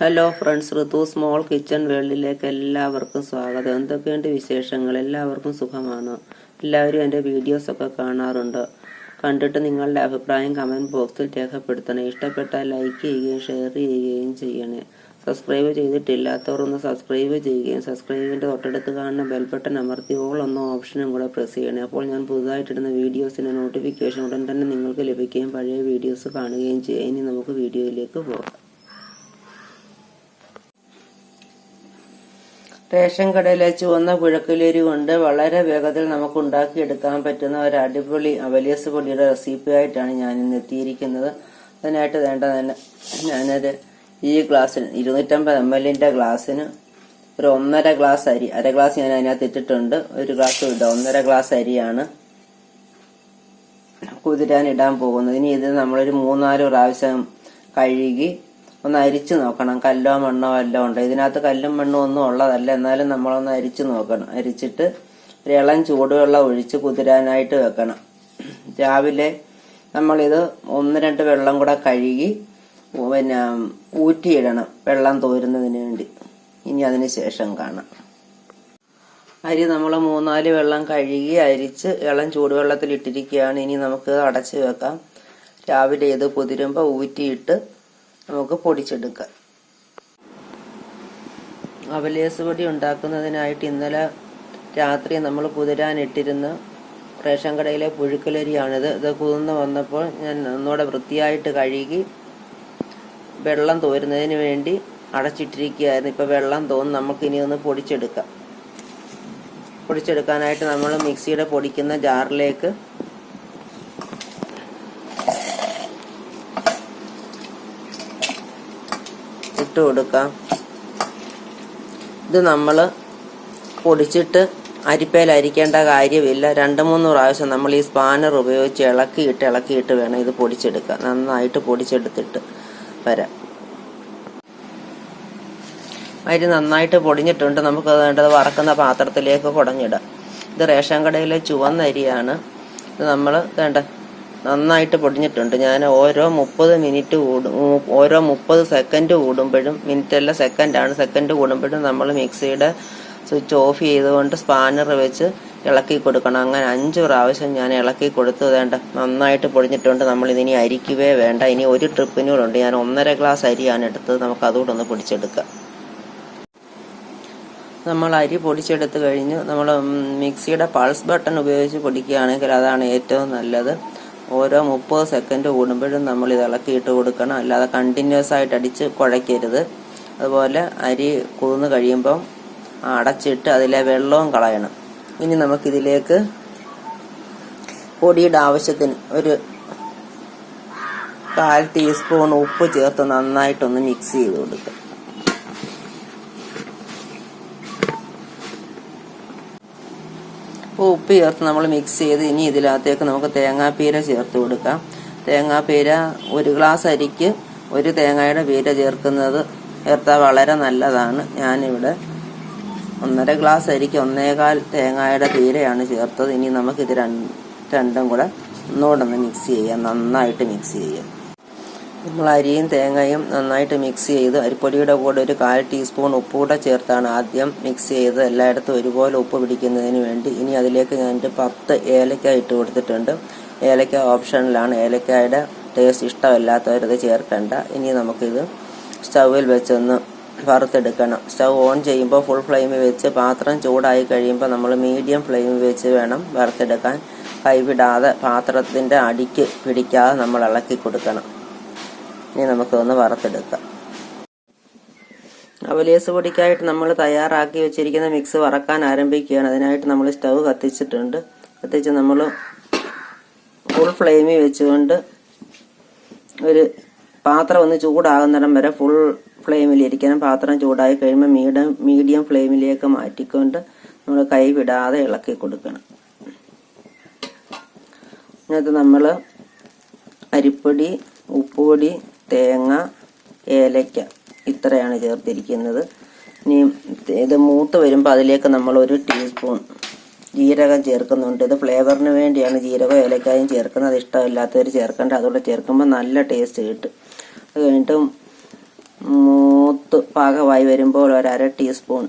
Hello friends Ritu small kitchen വേൾഡിലേക്ക് എല്ലാവർക്കും സ്വാഗതം. എന്തൊക്കെയുണ്ട് വിശേഷങ്ങൾ? എല്ലാവർക്കും സുഖമാണ്? എല്ലാവരും എന്റെ വീഡിയോസൊക്കെ കാണാറുണ്ട്. കണ്ടിട്ട് നിങ്ങളുടെ അഭിപ്രായം കമന്റ് ബോക്സിൽ രേഖപ്പെടുത്തണേ. ഇഷ്ടപ്പെട്ടാൽ ലൈക്ക് ചെയ്യുകയും ഷെയർ ചെയ്യുകയും ചെയ്യണേ. സബ്സ്ക്രൈബ് ചെയ്തിട്ടില്ലാത്തവർ ഒന്ന് സബ്സ്ക്രൈബ് ചെയ്യുകയും സബ്സ്ക്രൈബിന്റെ തൊട്ടടുത്ത് കാണുന്ന ബെൽബട്ടൺ അമർത്തി ഓൾ എന്ന ഓപ്ഷനും കൂടെ പ്രസ് ചെയ്യണേ. അപ്പോൾ ഞാൻ പുതുതായിട്ടിടുന്ന വീഡിയോസിന്റെ നോട്ടിഫിക്കേഷൻ ഉടൻ തന്നെ നിങ്ങൾക്ക് ലഭിക്കുകയും പഴയ വീഡിയോസ് കാണുകയും ചെയ്യാം. ഇനി നമുക്ക് വീഡിയോയിലേക്ക് പോകാം. റേഷൻ കടയിലെ ചുവന്ന പുഴക്കുലേരി കൊണ്ട് വളരെ വേഗത്തിൽ നമുക്ക് ഉണ്ടാക്കിയെടുക്കാൻ പറ്റുന്ന ഒരു അടിപൊളി അവലിയസ് പൊടിയുടെ റെസിപ്പി ആയിട്ടാണ് ഞാൻ ഇന്ന് എത്തിയിരിക്കുന്നത്. അതിനായിട്ട് വേണ്ട തന്നെ ഈ ഗ്ലാസ്സിന് ഇരുന്നൂറ്റമ്പത് എം എല്ലിന്റെ ഗ്ലാസ്സിന് ഒരു ഒന്നര ഗ്ലാസ് അരി അര ഗ്ലാസ് ഞാൻ അതിനകത്ത് ഇട്ടിട്ടുണ്ട്. ഒരു ഗ്ലാസ് ഇടാം ഒന്നര ഗ്ലാസ് അരിയാണ് കുതിരാൻ ഇടാൻ പോകുന്നത്. ഇനി ഇത് നമ്മളൊരു മൂന്നാൽ പ്രാവശ്യം കഴുകി ഒന്ന് അരിച്ചു നോക്കണം. കല്ലോ മണ്ണോ വല്ലോ ഉണ്ട്? ഇതിനകത്ത് കല്ലും മണ്ണും ഒന്നും ഉള്ളതല്ല. എന്നാലും നമ്മളൊന്ന് അരിച്ചു നോക്കണം. അരിച്ചിട്ട് ഒരു ഇളം ചൂടുവെള്ളം ഒഴിച്ച് കുതിരാനായിട്ട് വെക്കണം. രാവിലെ നമ്മളിത് ഒന്ന് രണ്ട് വെള്ളം കൂടെ കഴുകി പിന്നെ ഊറ്റിയിടണം വെള്ളം തോരുന്നതിന് വേണ്ടി. ഇനി അതിന് ശേഷം കാണാം. അരി നമ്മൾ മൂന്നാൽ വെള്ളം കഴുകി അരിച്ച് ഇളം ചൂടുവെള്ളത്തിൽ ഇട്ടിരിക്കുകയാണ് ഇനി നമുക്ക് അടച്ചു വെക്കാം. രാവിലെ ഇത് കുതിരുമ്പോൾ ഊറ്റിയിട്ട് നമുക്ക് പൊടിച്ചെടുക്കാം. അവലേസ് പൊടി ഉണ്ടാക്കുന്നതിനായിട്ട് ഇന്നലെ രാത്രി നമ്മൾ കുതിരാനിട്ടിരുന്ന റേഷൻ കടയിലെ പുഴുക്കലരിയാണിത്. ഇത് കുതിർന്ന് വന്നപ്പോൾ ഞാൻ ഒന്നുകൂടെ വൃത്തിയായിട്ട് കഴുകി വെള്ളം തോരുന്നതിന് വേണ്ടി അടച്ചിട്ടിരിക്കുകയായിരുന്നു. ഇപ്പോൾ വെള്ളം തോന്നും. നമുക്ക് ഇനി ഒന്ന് പൊടിച്ചെടുക്കാം. പൊടിച്ചെടുക്കാനായിട്ട് നമ്മൾ മിക്സിയുടെ പൊടിക്കുന്ന ജാറിലേക്ക് ഇട്ട് കൊടുക്കാം. ഇത് നമ്മൾ പൊടിച്ചിട്ട് അരിപ്പയിൽ അരിക്കേണ്ട കാര്യമില്ല. രണ്ട് മൂന്ന് പ്രാവശ്യം നമ്മൾ ഈ സ്പാനർ ഉപയോഗിച്ച് ഇളക്കിയിട്ട് ഇളക്കിയിട്ട് വേണം ഇത് പൊടിച്ചെടുക്കാൻ. നന്നായിട്ട് പൊടിച്ചെടുത്തിട്ട്. വരാം അരി നന്നായിട്ട് പൊടിഞ്ഞിട്ടുണ്ട്. നമുക്ക് വേണ്ടത് വറക്കുന്ന പാത്രത്തിലേക്ക് കുടഞ്ഞിടാം. ഇത് റേഷൻ കടയിലെ ചുവന്ന അരിയാണ്. ഇത് നമ്മൾ വേണ്ട നന്നായിട്ട് പൊടിഞ്ഞിട്ടുണ്ട്. ഞാൻ ഓരോ മുപ്പത് മിനിറ്റ് കൂടും ഓരോ മുപ്പത് സെക്കൻഡ് കൂടുമ്പോഴും മിനിറ്റ് അല്ല സെക്കൻഡാണ് സെക്കൻഡ് കൂടുമ്പോഴും നമ്മൾ മിക്സിയുടെ സ്വിച്ച് ഓഫ് ചെയ്തുകൊണ്ട് സ്പാനർ വെച്ച് ഇളക്കി കൊടുക്കണം. അങ്ങനെ അഞ്ച് പ്രാവശ്യം ഞാൻ ഇളക്കി കൊടുത്തു വേണ്ട നന്നായിട്ട് പൊടിഞ്ഞിട്ടുണ്ട്. നമ്മൾ ഇതിനി അരിക്കുവേ വേണ്ട. ഇനി ഒരു ട്രിപ്പിനൂടുണ്ട് ഞാൻ ഒന്നര ഗ്ലാസ് അരിയാണ് എടുത്തത്. നമുക്ക് അതുകൂടെ ഒന്ന് പൊടിച്ചെടുക്കാം. നമ്മൾ അരി പൊടിച്ചെടുത്ത് കഴിഞ്ഞ് നമ്മൾ മിക്സിയുടെ പൾസ് ബട്ടൺ ഉപയോഗിച്ച് പൊടിക്കുകയാണെങ്കിൽ അതാണ് ഏറ്റവും നല്ലത്. ഓരോ മുപ്പത് സെക്കൻഡ് കൂടുമ്പോഴും നമ്മൾ ഇത് ഇളക്കിയിട്ട് കൊടുക്കണം. അല്ലാതെ കണ്ടിന്യൂസ് ആയിട്ട് അടിച്ച് കുഴയ്ക്കരുത്. അതുപോലെ അരി കുതിർന്ന് കഴിയുമ്പം അടച്ചിട്ട് അതിലെ വെള്ളവും കളയണം. ഇനി നമുക്കിതിലേക്ക് പൊടിയുടെ ആവശ്യത്തിന് ഒരു കാൽ ടീസ്പൂൺ ഉപ്പ് ചേർത്ത് നന്നായിട്ടൊന്ന് മിക്സ് ചെയ്ത് കൊടുക്കുക അപ്പോൾ ഉപ്പ് ചേർത്ത് നമ്മൾ മിക്സ് ചെയ്ത് ഇനി ഇതിനകത്തേക്ക് നമുക്ക് തേങ്ങാപ്പീര ചേർത്ത് കൊടുക്കാം. തേങ്ങാപ്പീര ഒരു ഗ്ലാസ് അരിക്ക് ഒരു തേങ്ങയുടെ പീര ചേർക്കുന്നത് ചേർത്താൽ വളരെ നല്ലതാണ്. ഞാനിവിടെ ഒന്നര ഗ്ലാസ് അരിക്ക് ഒന്നേകാൽ തേങ്ങയുടെ തീരെയാണ് ചേർത്തത്. ഇനി നമുക്ക് നമുക്കിത് രണ്ടും കൂടെ ഒന്നുകൂടെ ഒന്ന് മിക്സ് ചെയ്യാം. നന്നായിട്ട് മിക്സ് ചെയ്യാം. നമ്മൾ അരിയും തേങ്ങയും നന്നായിട്ട് മിക്സ് ചെയ്ത് അരിപ്പൊടിയുടെ കൂടെ ഒരു കാൽ ടീസ്പൂൺ ഉപ്പ് കൂടെ ചേർത്താണ് ആദ്യം മിക്സ് ചെയ്ത് എല്ലായിടത്തും ഒരുപോലെ ഉപ്പ് പിടിക്കുന്നതിന് വേണ്ടി. ഇനി അതിലേക്ക് ഞാൻ പത്ത് ഏലക്ക ഇട്ട് കൊടുത്തിട്ടുണ്ട്. ഏലക്ക ഓപ്ഷനിലാണ്. ഏലക്കായുടെ ടേസ്റ്റ് ഇഷ്ടമല്ലാത്തവരത് ചേർക്കേണ്ട. ഇനി നമുക്കിത് സ്റ്റൗവിൽ വെച്ചൊന്ന് വറുത്തെടുക്കണം. സ്റ്റൗ ഓൺ ചെയ്യുമ്പോൾ ഫുൾ ഫ്ലെയിമിൽ വെച്ച് പാത്രം ചൂടായി കഴിയുമ്പോൾ നമ്മൾ മീഡിയം ഫ്ലെയിം വെച്ച് വേണം വറുത്തെടുക്കാൻ. കൈവിടാതെ പാത്രത്തിന്റെ അടിക്ക് പിടിക്കാതെ നമ്മൾ ഇളക്കി കൊടുക്കണം. ഇനി നമുക്കൊന്ന് വറുത്തെടുക്കാം. അവലേസ് പൊടിക്കായിട്ട് നമ്മൾ തയ്യാറാക്കി വെച്ചിരിക്കുന്ന മിക്സ് വറക്കാൻ ആരംഭിക്കുകയാണ്. അതിനായിട്ട് നമ്മൾ സ്റ്റൗ കത്തിച്ചിട്ടുണ്ട്. കത്തിച്ച് നമ്മൾ ഫുൾ ഫ്ലെയിമിൽ വെച്ചുകൊണ്ട് ഒരു പാത്രം ഒന്ന് ചൂടാകുന്നിടം വരെ ഫുൾ ഫ്ലെയിമിൽ ഇരിക്കണം പാത്രം ചൂടായി കഴിയുമ്പോൾ മീഡിയം മീഡിയം ഫ്ലെയിമിലേക്ക് മാറ്റിക്കൊണ്ട് നമ്മൾ കൈ വിടാതെ ഇളക്കി കൊടുക്കണം. ഇതിനകത്ത് നമ്മൾ അരിപ്പൊടി ഉപ്പുപൊടി തേങ്ങ ഏലയ്ക്ക ഇത്രയാണ് ചേർത്തിരിക്കുന്നത്. ഇനി ഇത് മൂത്ത് വരുമ്പോൾ അതിലേക്ക് നമ്മൾ ഒരു ടീസ്പൂൺ ജീരകം ചേർക്കുന്നുണ്ട്. ഇത് ഫ്ലേവറിന് വേണ്ടിയാണ് ജീരകം ഏലക്കായും ചേർക്കുന്നത്. ഇഷ്ടമില്ലാത്തവർ ചേർക്കേണ്ട. അതുകൊണ്ട് ചേർക്കുമ്പോൾ നല്ല ടേസ്റ്റ് കിട്ടും. അത് കഴിഞ്ഞിട്ട് മൂത്ത് പാകമായി വരുമ്പോൾ ഒരു അര ടീസ്പൂൺ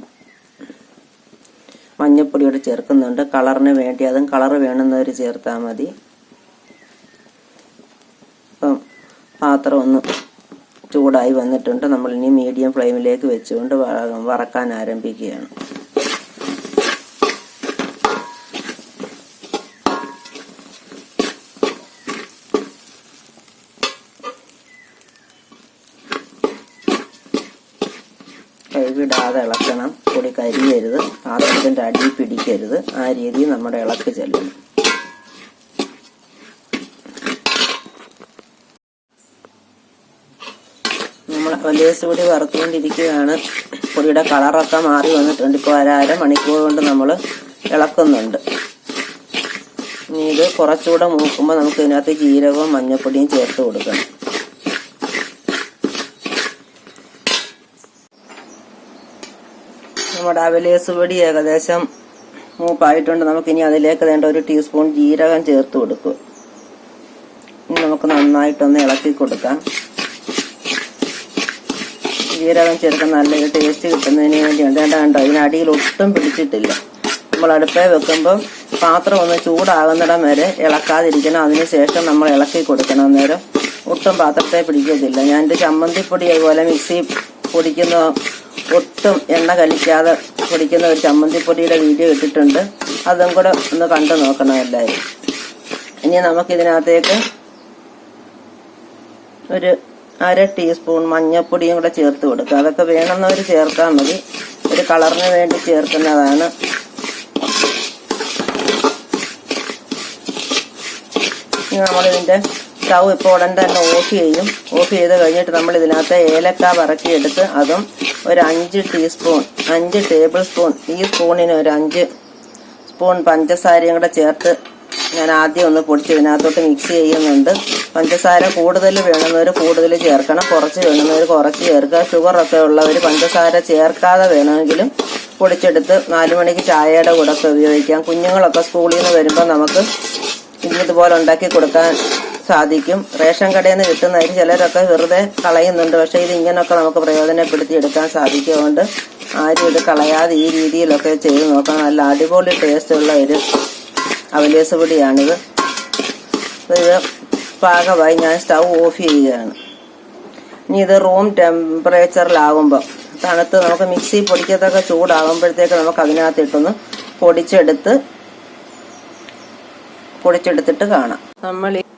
മഞ്ഞൾപ്പൊടിയോട് ചേർക്കുന്നുണ്ട്. കളറിന് വേണ്ടി അതും കളർ വേണമെന്നവർ ചേർത്താൽ മതി. അപ്പം പാത്രം ഒന്ന് ചൂടായി വന്നിട്ടുണ്ട്. നമ്മളിനി മീഡിയം ഫ്ലെയിമിലേക്ക് വെച്ചുകൊണ്ട് വറക്കാൻ ആരംഭിക്കുകയാണ്. കൈവിടാതെ ഇളക്കണം. പൊടി കരിയരുത്. പാത്രത്തിന്റെ അടി പിടിക്കരുത്. ആ രീതിയിൽ നമ്മുടെ ഇളക്ക് ചെല്ലണം. നമ്മൾ വലിയസ് പൊടി വറുത്തുകൊണ്ടിരിക്കുകയാണ്. പൊടിയുടെ കളറൊക്കെ മാറി വന്നിട്ടുണ്ട് ഇപ്പോൾ അര അര മണിക്കൂർ കൊണ്ട് നമ്മൾ ഇളക്കുന്നുണ്ട്. ഇനി ഇത് കുറച്ചുകൂടെ മൂക്കുമ്പോൾ നമുക്ക് ഇതിനകത്ത് ജീരകവും മഞ്ഞൾപ്പൊടിയും ചേർത്ത് കൊടുക്കണം. നമ്മുടെ അവലേസ് പൊടി ഏകദേശം മൂപ്പായിട്ടുണ്ട്. നമുക്കിനി അതിലേക്ക് വേണ്ട ഒരു ടീസ്പൂൺ ജീരകം ചേർത്ത് കൊടുക്കും. ഇനി നമുക്ക് നന്നായിട്ടൊന്ന് ഇളക്കി കൊടുക്കാം. ജീരകം ചേർക്കാൻ നല്ലൊരു ടേസ്റ്റ് കിട്ടുന്നതിന് വേണ്ടിയുണ്ട്. വേണ്ട കണ്ടോ ഇതിനടിയിൽ ഒട്ടും പിടിച്ചിട്ടില്ല. നമ്മൾ അടുപ്പേ വെക്കുമ്പോൾ പാത്രം ഒന്ന് ചൂടാകുന്നിടം വരെ ഇളക്കാതിരിക്കണം. അതിനുശേഷം നമ്മൾ ഇളക്കി കൊടുക്കണം. അന്നേരം ഒട്ടും പാത്രത്തെ പിടിക്കത്തില്ല. ഞാൻ എന്റെ ചമ്മന്തിപ്പൊടി അതുപോലെ മിക്സി പൊടിക്കുന്ന ഒട്ടും എണ്ണ കലിക്കാതെ പൊടിക്കുന്ന ഒരു ചമ്മന്തിപ്പൊടിയുടെ വീഡിയോ ഇട്ടിട്ടുണ്ട്. അതും കൂടെ ഒന്ന് കണ്ടു നോക്കണം എല്ലാവരും. ഇനി നമുക്കിതിനകത്തേക്ക് ഒരു അര ടീസ്പൂൺ മഞ്ഞൾപ്പൊടിയും കൂടെ ചേർത്ത് കൊടുക്കുക. അതൊക്കെ വേണമെന്നവർ ചേർത്താൽ മതി. ഒരു കളറിന് വേണ്ടി ചേർക്കുന്നതാണ്. നമ്മളിതിന്റെ സ്റ്റൗ ഇപ്പോൾ ഉടൻ തന്നെ ഓഫ് ചെയ്യും. ഓഫ് ചെയ്ത് കഴിഞ്ഞിട്ട് നമ്മൾ ഇതിനകത്ത് ഏലക്ക വറക്കിയെടുത്ത് അതും ഒരു അഞ്ച് ടീസ്പൂൺ അഞ്ച് ടേബിൾ സ്പൂൺ. ഈ സ്പൂണിന് ഒരു അഞ്ച് സ്പൂൺ പഞ്ചസാരയും കൂടെ ചേർത്ത് ഞാൻ ആദ്യം ഒന്ന് പൊടിച്ച് ഇതിനകത്തോട്ട് മിക്സ് ചെയ്യുന്നുണ്ട്. പഞ്ചസാര കൂടുതൽ വേണമെന്നവർ കൂടുതൽ ചേർക്കണം. കുറച്ച് വേണമെന്നവർ കുറച്ച് ചേർക്കുക. ഷുഗറൊക്കെ ഉള്ളവർ പഞ്ചസാര ചേർക്കാതെ വേണമെങ്കിലും പൊടിച്ചെടുത്ത് നാല് മണിക്ക് ചായയുടെ കൂടെ ഒക്കെ ഉപയോഗിക്കാം. കുഞ്ഞുങ്ങളൊക്കെ സ്കൂളിൽ നിന്ന് വരുമ്പോൾ നമുക്ക് ഇതുപോലെ ഉണ്ടാക്കി കൊടുക്കാൻ സാധിക്കും. റേഷൻ കടയിൽ നിന്ന് കിട്ടുന്നതിൽ ചിലരൊക്കെ വെറുതെ കളയുന്നുണ്ട്. പക്ഷേ ഇത് ഇങ്ങനെയൊക്കെ നമുക്ക് പ്രയോജനപ്പെടുത്തി എടുക്കാൻ സാധിക്കും ആരും ഇത് കളയാതെ ഈ രീതിയിലൊക്കെ ചെയ്ത് നോക്കാം നല്ല അടിപൊളി ടേസ്റ്റുള്ള ഒരു അവലേസ് പൊടിയാണിത്. ഇത് പാകമായി ഞാൻ സ്റ്റൗ ഓഫ് ചെയ്യുകയാണ്. ഇനി ഇത് റൂം ടെമ്പറേച്ചറിലാകുമ്പോൾ തണുത്ത് നമുക്ക് മിക്സി പൊടിക്കത്തൊക്കെ ചൂടാകുമ്പോഴത്തേക്ക് നമുക്ക് അതിനകത്ത് ഇട്ടൊന്ന് പൊടിച്ചെടുത്ത് പൊടിച്ചെടുത്തിട്ട് കാണാം. നമ്മൾ അരി-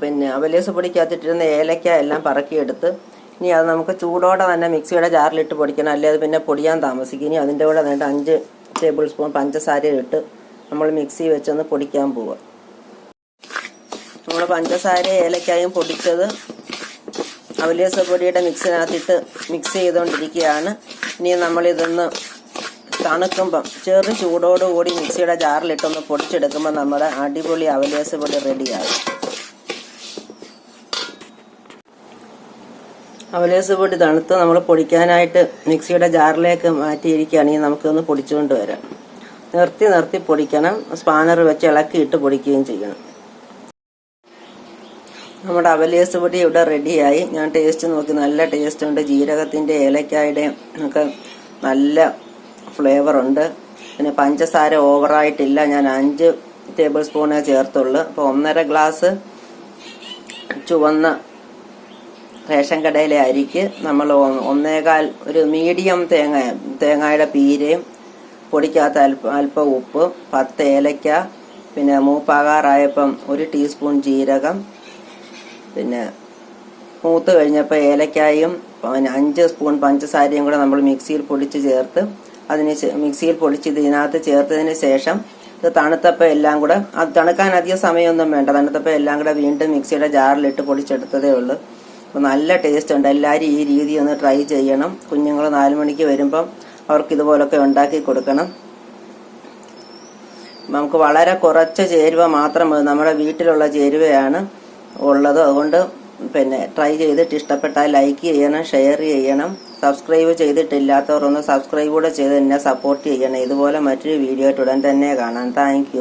പിന്നെ അവലേസ് പൊടിക്കകത്തിട്ടിരുന്ന ഏലക്ക എല്ലാം പറക്കിയെടുത്ത് ഇനി അത് നമുക്ക് ചൂടോടെ തന്നെ മിക്സിയുടെ ജാറിലിട്ട് പൊടിക്കണം. അല്ലെ പിന്നെ പൊടിയാൻ താമസിക്കും. ഇനി അതിന്റെ കൂടെ വേണ്ട അഞ്ച് ടേബിൾ സ്പൂൺ പഞ്ചസാര ഇട്ട് നമ്മൾ മിക്സി വെച്ചൊന്ന് പൊടിക്കാൻ പോവുക നമ്മൾ പഞ്ചസാര ഏലക്കായും പൊടിച്ചത് അവലേസ് പൊടിയുടെ മിക്സിനകത്തിട്ട് മിക്സ് ചെയ്തുകൊണ്ടിരിക്കുകയാണ്. ഇനി നമ്മളിതൊന്ന് തണുക്കുമ്പം ചെറു ചൂടോടുകൂടി മിക്സിയുടെ ജാറിലിട്ടൊന്ന് പൊടിച്ചെടുക്കുമ്പോൾ നമ്മുടെ അടിപൊളി അവലേസ് പൊടി റെഡിയാകും അവലേസ് പൊടി തണുത്ത് നമ്മൾ പൊടിക്കാനായിട്ട് മിക്സിയുടെ ജാറിലേക്ക് മാറ്റിയിരിക്കുകയാണെങ്കിൽ നമുക്കൊന്ന് പൊടിച്ചുകൊണ്ട് വരാം. നിർത്തി നിർത്തി പൊടിക്കണം. സ്പാനർ വെച്ച് ഇളക്കിയിട്ട് പൊടിക്കുകയും ചെയ്യണം. നമ്മുടെ അവലേസ് പൊടി ഇവിടെ റെഡിയായി. ഞാൻ ടേസ്റ്റ് നോക്കി. നല്ല ടേസ്റ്റ് ഉണ്ട്. ജീരകത്തിന്റെ ഏലക്കായുടെയും ഒക്കെ നല്ല ഫ്ലേവറുണ്ട് പിന്നെ പഞ്ചസാര ഓവറായിട്ടില്ല ഞാൻ അഞ്ച് ടേബിൾ സ്പൂണേ ചേർത്തുള്ളൂ. അപ്പോൾ ഒന്നര ഗ്ലാസ് ചുവന്ന റേഷൻ കടയിലെ അരിക്ക് നമ്മൾ ഒന്നേകാൽ ഒരു മീഡിയം തേങ്ങ തേങ്ങയുടെ പീരയും പൊടിക്കകത്ത് അല്പം അല്പം ഉപ്പ് പത്ത് ഏലക്ക പിന്നെ മൂപ്പാകാറായപ്പം ഒരു ടീസ്പൂൺ ജീരകം പിന്നെ മൂത്ത് കഴിഞ്ഞപ്പോൾ ഏലക്കായും അഞ്ച് സ്പൂൺ പഞ്ചസാരയും കൂടെ നമ്മൾ മിക്സിയിൽ പൊടിച്ച് ചേർത്ത് അതിന് മിക്സിയിൽ പൊടിച്ച് ഇതിനകത്ത് ചേർത്തതിന് ശേഷം ഇത് തണുത്തപ്പോൾ എല്ലാം കൂടെ അത് തണുക്കാൻ അധികം സമയമൊന്നും വേണ്ട തണുത്തപ്പോൾ എല്ലാം കൂടെ വീണ്ടും മിക്സിയുടെ ജാറിലിട്ട് പൊടിച്ചെടുത്തതേ ഉള്ളൂ. അപ്പോൾ നല്ല ടേസ്റ്റ് ഉണ്ട്. എല്ലാവരും ഈ രീതി ഒന്ന് ട്രൈ ചെയ്യണം. കുഞ്ഞുങ്ങൾ നാല് മണിക്ക് വരുമ്പം അവർക്ക് ഇതുപോലൊക്കെ ഉണ്ടാക്കി കൊടുക്കണം. നമുക്ക് വളരെ കുറച്ച് ചേരുവ മാത്രം നമ്മുടെ വീട്ടിലുള്ള ചേരുവയാണ് ഉള്ളത്. അതുകൊണ്ട് പിന്നെ ട്രൈ ചെയ്തിട്ട് ഇഷ്ടപ്പെട്ടാൽ ലൈക്ക് ചെയ്യണം ഷെയർ ചെയ്യണം. സബ്സ്ക്രൈബ് ചെയ്തിട്ടില്ലാത്തവർ ഒന്ന് സബ്സ്ക്രൈബ് കൂടെ ചെയ്ത് എന്നെ സപ്പോർട്ട് ചെയ്യണം. ഇതുപോലെ മറ്റൊരു വീഡിയോ ആയിട്ട് ഉടൻ തന്നെ കാണാം. താങ്ക്